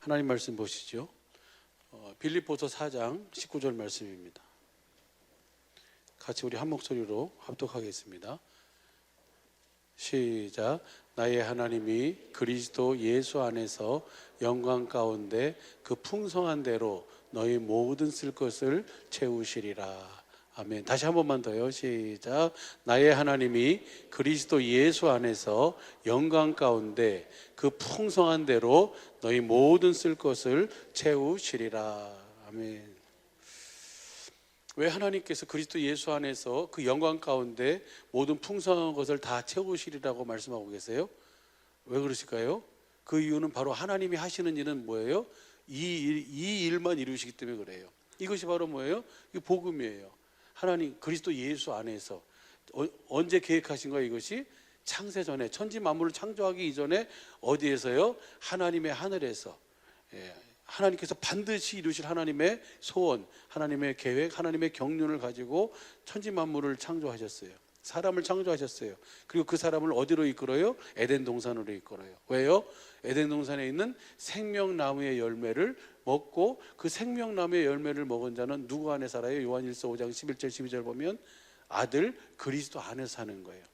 하나님 말씀 보시죠. 어, 빌립보서 4장 19절 말씀입니다. 같이 우리 한 목소리로 합독하겠습니다. 시작. 나의 하나님이 그리스도 예수 안에서 영광 가운데 그 풍성한 대로 너희 모든 쓸 것을 채우시리라. 아멘. 다시 한 번만 더요. 시작. 나의 하나님이 그리스도 예수 안에서 영광 가운데 그 풍성한 대로 너희 모든 쓸 것을 채우시리라. 아멘. 왜 하나님께서 그리스도 예수 안에서 그 영광 가운데 모든 풍성한 것을 다 채우시리라고 말씀하고 계세요? 왜 그러실까요? 그 이유는 바로 하나님이 하시는 일은 뭐예요? 이, 일, 이 일만 이루시기 때문에 그래요. 이것이 바로 뭐예요? 이 복음이에요. 하나님 그리스도 예수 안에서 어, 언제 계획하신 거예요? 이것이 창세 전에 천지 만물을 창조하기 이전에 어디에서요? 하나님의 하늘에서 예, 하나님께서 반드시 이루실 하나님의 소원, 하나님의 계획, 하나님의 경륜을 가지고 천지 만물을 창조하셨어요. 사람을 창조하셨어요. 그리고 그 사람을 어디로 이끌어요? 에덴 동산으로 이끌어요. 왜요? 에덴 동산에 있는 생명나무의 열매를 먹고 그 생명나무의 열매를 먹은 자는 누구 안에 살아요? 요한일서 5장 11절 12절 보면 아들 그리스도 안에 사는 거예요.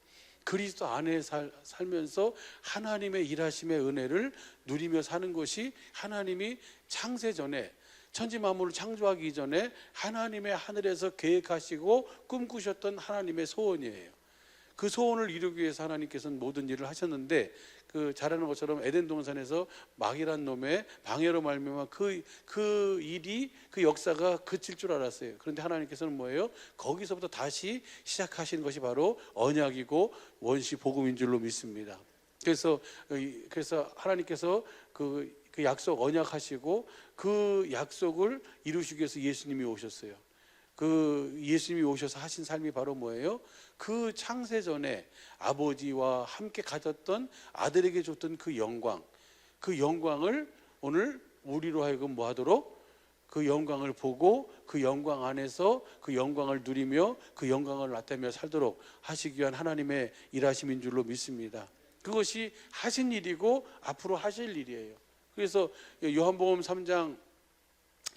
그리스도 안에 살, 살면서 하나님의 일하심의 은혜를 누리며 사는 것이 하나님이 창세 전에 천지 만물을 창조하기 전에 하나님의 하늘에서 계획하시고 꿈꾸셨던 하나님의 소원이에요. 그 소원을 이루기 위해서 하나님께서는 모든 일을 하셨는데 그 잘하는 것처럼 에덴 동산에서 막이란 놈의 방해로 말미암아 그, 그 일이 그 역사가 그칠 줄 알았어요. 그런데 하나님께서는 뭐예요? 거기서부터 다시 시작하신 것이 바로 언약이고 원시 복음인 줄로 믿습니다. 그래서 그래서 하나님께서 그, 그 약속 언약하시고 그 약속을 이루시기 위해서 예수님이 오셨어요. 그 예수님이 오셔서 하신 삶이 바로 뭐예요? 그 창세 전에 아버지와 함께 가졌던 아들에게 줬던 그 영광, 그 영광을 오늘 우리로 하여금 뭐 하도록 그 영광을 보고 그 영광 안에서 그 영광을 누리며 그 영광을 나타내며 살도록 하시기 위한 하나님의 일하심인 줄로 믿습니다. 그것이 하신 일이고 앞으로 하실 일이에요. 그래서 요한복음 3장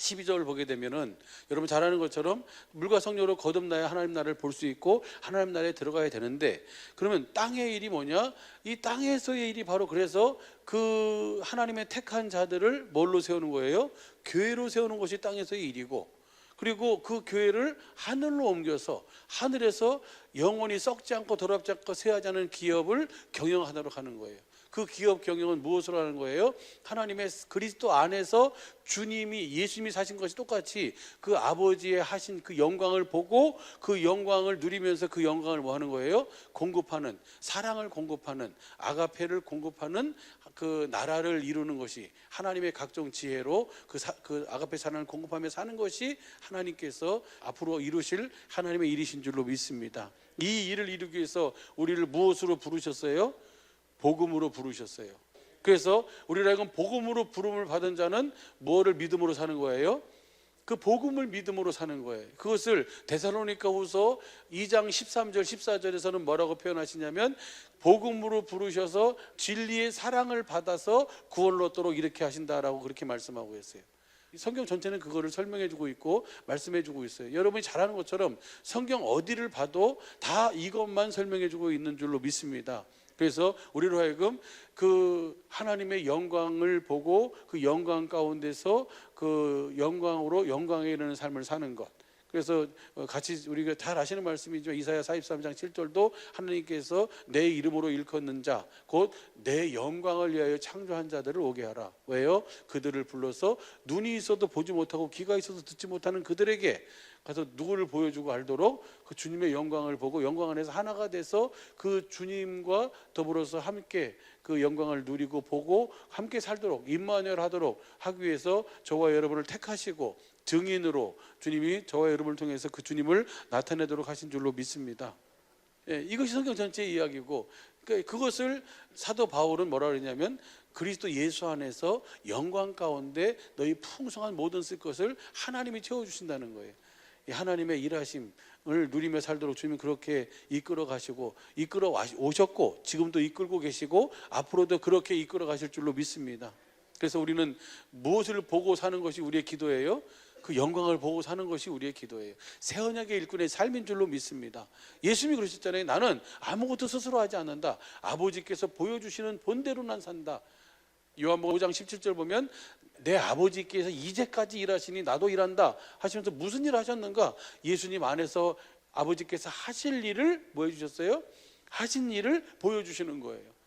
12절을 보게 되면은 여러분 잘 아는 것처럼 물과 성령으로 거듭나야 하나님 나라를 볼 수 있고 하나님 나라에 들어가야 되는데 그러면 땅의 일이 뭐냐? 이 땅에서의 일이 바로 그래서 그 하나님의 택한 자들을 뭘로 세우는 거예요? 교회로 세우는 것이 땅에서의 일이고 그리고 그 교회를 하늘로 옮겨서 하늘에서 영원히 썩지 않고 더럽지 않고 쇠하지 않은 기업을 경영하도록 하는 거예요. 그 기업 경영은 무엇으로 하는 거예요? 하나님의 그리스도 안에서 주님이 예수님이 사신 것이 똑같이 그 아버지의 하신 그 영광을 보고 그 영광을 누리면서 그 영광을 뭐 하는 거예요? 공급하는 사랑을 공급하는 아가페를 공급하는 그 나라를 이루는 것이 하나님의 각종 지혜로 그, 사, 그 아가페 사랑을 공급하며 사는 것이 하나님께서 앞으로 이루실 하나님의 일이신 줄로 믿습니다. 이 일을 이루기 위해서 우리를 무엇으로 부르셨어요? 복음으로 부르셨어요. 그래서 우리라 하여금 복음으로 부름을 받은 자는 뭐를 믿음으로 사는 거예요? 그 복음을 믿음으로 사는 거예요. 그것을 데살로니가 후서 2장 13절 14절에서는 뭐라고 표현하시냐면 복음으로 부르셔서 진리의 사랑을 받아서 구원을 얻도록 이렇게 하신다라고 그렇게 말씀하고 있어요. 성경 전체는 그거를 설명해 주고 있고 말씀해 주고 있어요. 여러분이 잘 아는 것처럼 성경 어디를 봐도 다 이것만 설명해 주고 있는 줄로 믿습니다. 그래서 우리로 하여금 그 하나님의 영광을 보고 그 영광 가운데서 그 영광으로 영광에 이르는 삶을 사는 것. 그래서 같이 우리가 잘 아시는 말씀이죠. 이사야 43장 7절도 하나님께서 내 이름으로 일컫는 자, 곧 내 영광을 위하여 창조한 자들을 오게 하라. 왜요? 그들을 불러서 눈이 있어도 보지 못하고 귀가 있어도 듣지 못하는 그들에게 가서 누구를 보여주고 알도록 그 주님의 영광을 보고 영광 안에서 하나가 돼서 그 주님과 더불어서 함께 그 영광을 누리고 보고 함께 살도록 임마누엘 하도록 하기 위해서 저와 여러분을 택하시고 증인으로 주님이 저와 여러분을 통해서 그 주님을 나타내도록 하신 줄로 믿습니다. 예, 이것이 성경 전체의 이야기고 그러니까 그것을 사도 바울은 뭐라 그러냐면 그리스도 예수 안에서 영광 가운데 너희 풍성한 모든 쓸 것을 하나님이 채워 주신다는 거예요. 하나님의 일하심을 누리며 살도록 주님 그렇게 이끌어 가시고 이끌어 오셨고 지금도 이끌고 계시고 앞으로도 그렇게 이끌어 가실 줄로 믿습니다. 그래서 우리는 무엇을 보고 사는 것이 우리의 기도예요? 그 영광을 보고 사는 것이 우리의 기도예요. 새 언약의 일꾼의 삶인 줄로 믿습니다. 예수님이 그러셨잖아요. 나는 아무것도 스스로 하지 않는다. 아버지께서 보여주시는 본대로 난 산다. 요한복음 5장 17절 보면 내 아버지께서 이제까지 일하시니 나도 일한다 하시면서 무슨 일 하셨는가? 예수님 안에서 아버지께서 하실 일을 뭐 해주셨어요? 하신 일을 보여주시는 거예요.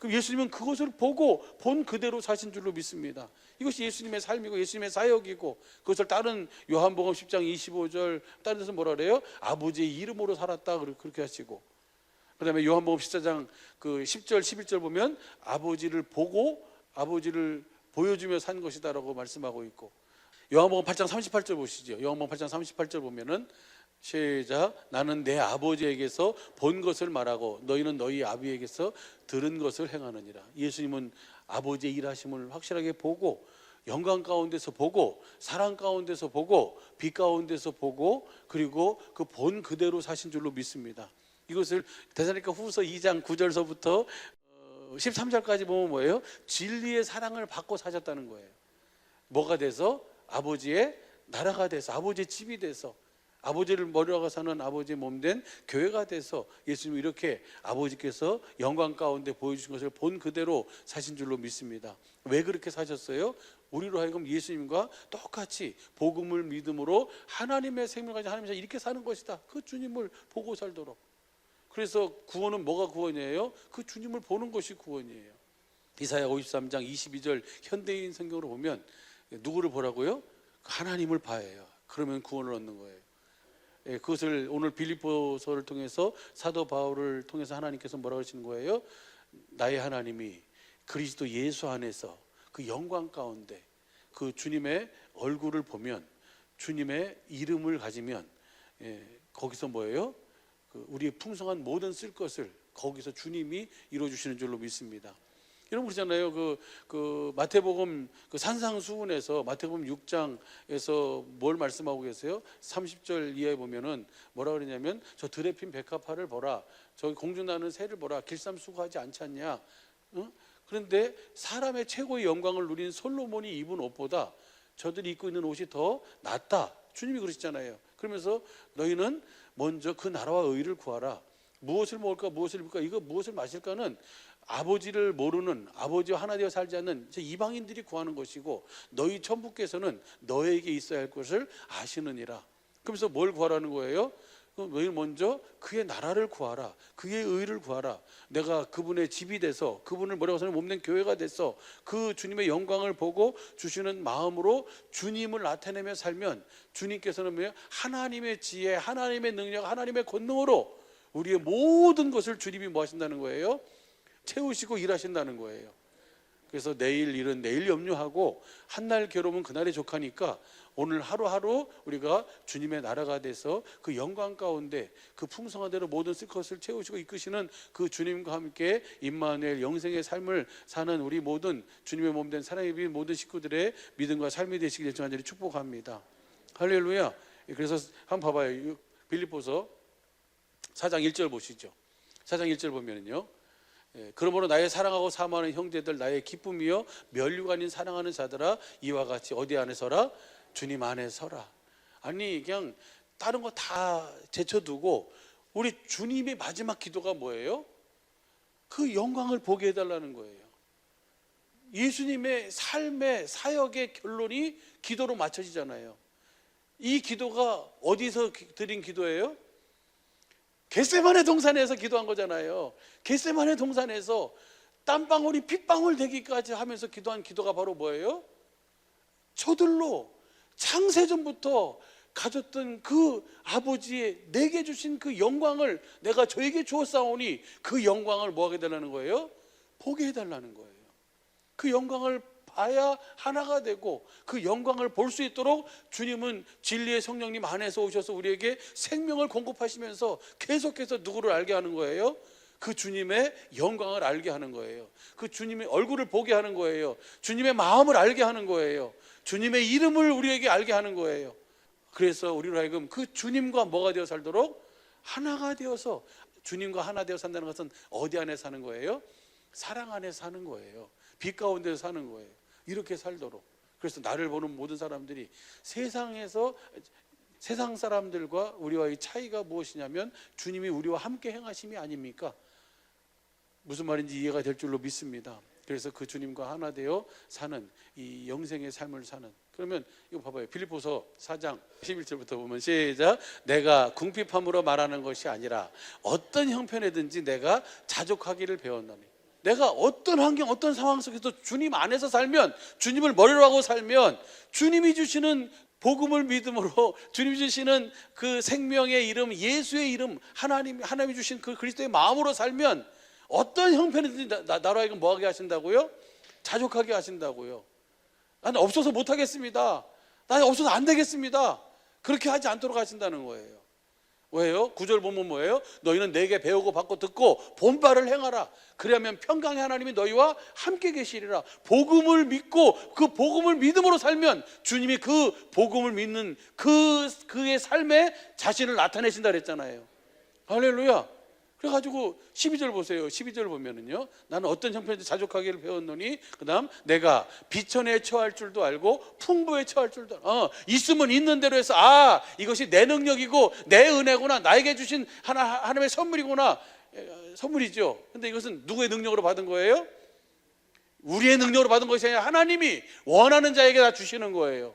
그럼 예수님은 그것을 보고 본 그대로 사신 줄로 믿습니다. 이것이 예수님의 삶이고 예수님의 사역이고 그것을 다른 요한복음 10장 25절 다른 데서 뭐라 그래요? 아버지의 이름으로 살았다 그렇게 하시고 그다음에 요한복음 14장 그 10절 11절 보면 아버지를 보고 아버지를 보여주며 산 것이다라고 말씀하고 있고 요한복음 8장 38절 보시죠. 요한복음 8장 38절 보면은 시작 나는 내 아버지에게서 본 것을 말하고 너희는 너희 아비에게서 들은 것을 행하느니라. 예수님은 아버지의 일하심을 확실하게 보고 영광 가운데서 보고 사랑 가운데서 보고 빛 가운데서 보고 그리고 그 본 그대로 사신 줄로 믿습니다. 이것을 대사니까 후서 2장 9절서부터 13절까지 보면 뭐예요? 진리의 사랑을 받고 사셨다는 거예요. 뭐가 돼서 아버지의 나라가 돼서 아버지의 집이 돼서 아버지를 머리하고 사는 아버지의 몸 된 교회가 돼서 예수님 이렇게 아버지께서 영광 가운데 보여주신 것을 본 그대로 사신 줄로 믿습니다. 왜 그렇게 사셨어요? 우리로 하여금 예수님과 똑같이 복음을 믿음으로 하나님의 생명을 가진 하나님께서 이렇게 사는 것이다. 그 주님을 보고 살도록. 그래서 구원은 뭐가 구원이에요? 그 주님을 보는 것이 구원이에요. 이사야 53장 22절 현대인 성경으로 보면 누구를 보라고요? 하나님을 봐야해요. 그러면 구원을 얻는 거예요. 예, 그것을 오늘 빌립보서를 통해서 사도 바울을 통해서 하나님께서 뭐라고 하시는 거예요? 나의 하나님이 그리스도 예수 안에서 그 영광 가운데 그 주님의 얼굴을 보면 주님의 이름을 가지면 예, 거기서 뭐예요? 그 우리의 풍성한 모든 쓸 것을 거기서 주님이 이루어 주시는 줄로 믿습니다. 이런 그러잖아요. 그, 그 마태복음 그 산상수훈에서 마태복음 6장에서 뭘 말씀하고 계세요? 30절 이하에 보면은 뭐라 그러냐면 저 들에 핀 백합화를 보라. 저기 공중 나는 새를 보라. 길쌈수고하지 않지 않냐? 응? 그런데 사람의 최고의 영광을 누린 솔로몬이 입은 옷보다 저들이 입고 있는 옷이 더 낫다. 주님이 그러시잖아요. 그러면서 너희는 먼저 그 나라와 의를 구하라. 무엇을 먹을까, 무엇을 입을까, 이거 무엇을 마실까는 아버지를 모르는 아버지와 하나 되어 살지 않는 이방인들이 구하는 것이고 너희 천부께서는 너에게 있어야 할 것을 아시느니라. 그러면서 뭘 구하라는 거예요? 너희 먼저 그의 나라를 구하라. 그의 의를 구하라. 내가 그분의 집이 돼서 그분을 뭐라고 하면 몸된 교회가 돼서 그 주님의 영광을 보고 주시는 마음으로 주님을 나타내며 살면 주님께서는 뭐예요? 하나님의 지혜, 하나님의 능력, 하나님의 권능으로 우리의 모든 것을 주님이 뭐 하신다는 거예요? 채우시고 일하신다는 거예요. 그래서 내일 일은 내일 염려하고 한 날 괴로움은 그날의 족하니까 오늘 하루하루 우리가 주님의 나라가 돼서 그 영광 가운데 그 풍성한 대로 모든 쓸 것을 채우시고 이끄시는 그 주님과 함께 임마누엘 영생의 삶을 사는 우리 모든 주님의 몸 된 사랑의 비 모든 식구들의 믿음과 삶이 되시길 간절히 축복합니다. 할렐루야. 그래서 한번 봐봐요. 빌립보서 4장 1절 보시죠. 4장 1절 보면은요. 예, 그러므로 나의 사랑하고 사모하는 형제들 나의 기쁨이요 멸류관인 사랑하는 자들아 이와 같이 어디 안에 서라 주님 안에 서라 아니 그냥 다른 거 다 제쳐두고 우리 주님의 마지막 기도가 뭐예요? 그 영광을 보게 해달라는 거예요 예수님의 삶의 사역의 결론이 기도로 맞춰지잖아요 이 기도가 어디서 드린 기도예요? 겟세만의 동산에서 기도한 거잖아요. 겟세만의 동산에서 땀방울이 핏방울 되기까지 하면서 기도한 기도가 바로 뭐예요? 저들로 창세전부터 가졌던 그 아버지의 내게 주신 그 영광을 내가 저에게 주었사오니 그 영광을 뭐 하게 달라는 거예요? 보게 해달라는 거예요. 그 영광을 봐야 하나가 되고 그 영광을 볼 수 있도록 주님은 진리의 성령님 안에서 오셔서 우리에게 생명을 공급하시면서 계속해서 누구를 알게 하는 거예요? 그 주님의 영광을 알게 하는 거예요. 그 주님의 얼굴을 보게 하는 거예요. 주님의 마음을 알게 하는 거예요. 주님의 이름을 우리에게 알게 하는 거예요. 그래서 우리로 하여금 그 주님과 뭐가 되어 살도록 하나가 되어서 주님과 하나 되어 산다는 것은 어디 안에 사는 거예요? 사랑 안에 사는 거예요. 빛 가운데 사는 거예요. 이렇게 살도록. 그래서 나를 보는 모든 사람들이 세상에서 세상 사람들과 우리와의 차이가 무엇이냐면 주님이 우리와 함께 행하심이 아닙니까? 무슨 말인지 이해가 될 줄로 믿습니다. 그래서 그 주님과 하나 되어 사는 이 영생의 삶을 사는. 그러면 이거 봐봐요. 빌립보서 4장 11절부터 보면 시작. 내가 궁핍함으로 말하는 것이 아니라 어떤 형편에든지 내가 자족하기를 배웠나니. 내가 어떤 환경 어떤 상황 속에서 주님 안에서 살면 주님을 머리로 하고 살면 주님이 주시는 복음을 믿음으로 주님 주시는 그 생명의 이름 예수의 이름 하나님 하나님이 주신 그 그리스도의 마음으로 살면 어떤 형편이든지 나로 하여금 뭐하게 하신다고요? 자족하게 하신다고요. 나는 없어서 못 하겠습니다. 나는 없어서 안 되겠습니다. 그렇게 하지 않도록 하신다는 거예요. 왜요? 구절 보면 뭐예요? 너희는 내게 배우고 받고 듣고 본바를 행하라. 그러면 평강의 하나님이 너희와 함께 계시리라. 복음을 믿고 그 복음을 믿음으로 살면 주님이 그 복음을 믿는 그 그의 삶에 자신을 나타내신다 그랬잖아요. 할렐루야. 그래가지고 12절 보세요. 12절 보면은요. 나는 어떤 형편에서 자족하기를 배웠노니 그다음 내가 비천에 처할 줄도 알고 풍부에 처할 줄도 알고 어, 있으면 있는 대로 해서 아 이것이 내 능력이고 내 은혜구나 나에게 주신 하나 하나님의 선물이구나 에, 선물이죠. 근데 이것은 누구의 능력으로 받은 거예요? 우리의 능력으로 받은 것이 아니라 하나님이 원하는 자에게 다 주시는 거예요.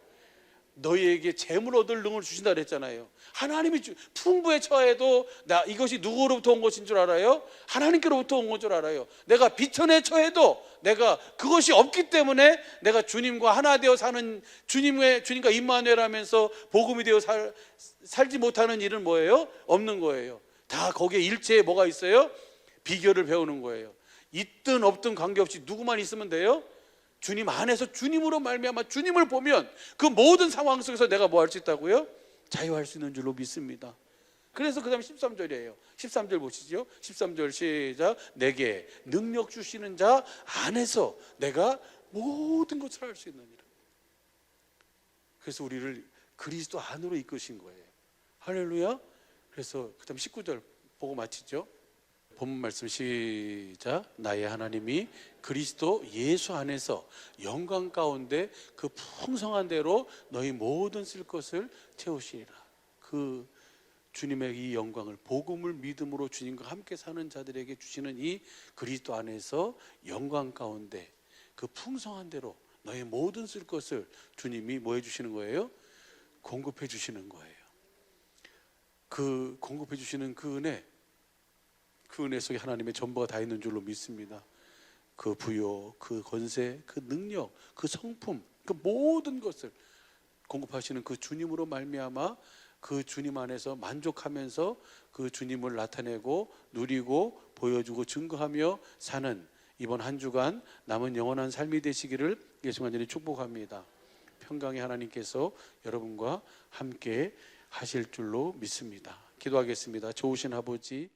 너희에게 재물 얻을 능을 주신다 그랬잖아요. 하나님이 주, 풍부에 처해도 나 이것이 누구로부터 온 것인 줄 알아요? 하나님께로부터 온 것 줄 알아요. 내가 비천에 처해도 내가 그것이 없기 때문에 내가 주님과 하나 되어 사는 주님의 주님과 임마누엘하면서 복음이 되어 살, 살지 못하는 일은 뭐예요? 없는 거예요. 다 거기에 일체에 뭐가 있어요? 비결을 배우는 거예요. 있든 없든 관계없이 누구만 있으면 돼요? 주님 안에서 주님으로 말미암아 주님을 보면 그 모든 상황 속에서 내가 뭐 할 수 있다고요? 자유할 수 있는 줄로 믿습니다. 그래서 그 다음에 13절이에요. 13절 보시죠. 13절 시작. 내게 능력 주시는 자 안에서 내가 모든 것을 할 수 있느니라. 그래서 우리를 그리스도 안으로 이끄신 거예요. 할렐루야. 그래서 그 다음 19절 보고 마치죠. 본문 말씀 시작. 나의 하나님이 그리스도 예수 안에서 영광 가운데 그 풍성한 대로 너희 모든 쓸 것을 채우시리라. 그 주님의 이 영광을 복음을 믿음으로 주님과 함께 사는 자들에게 주시는 이 그리스도 안에서 영광 가운데 그 풍성한 대로 너희 모든 쓸 것을 주님이 뭐 해주시는 거예요? 공급해 주시는 거예요. 그 공급해 주시는 그 은혜 그 은혜 속에 하나님의 전부가 다 있는 줄로 믿습니다. 그 부요, 그 권세, 그 능력, 그 성품, 그 모든 것을 공급하시는 그 주님으로 말미암아 그 주님 안에서 만족하면서 그 주님을 나타내고 누리고 보여주고 증거하며 사는 이번 한 주간 남은 영원한 삶이 되시기를 예수 간절히 축복합니다. 평강의 하나님께서 여러분과 함께 하실 줄로 믿습니다. 기도하겠습니다. 좋으신 아버지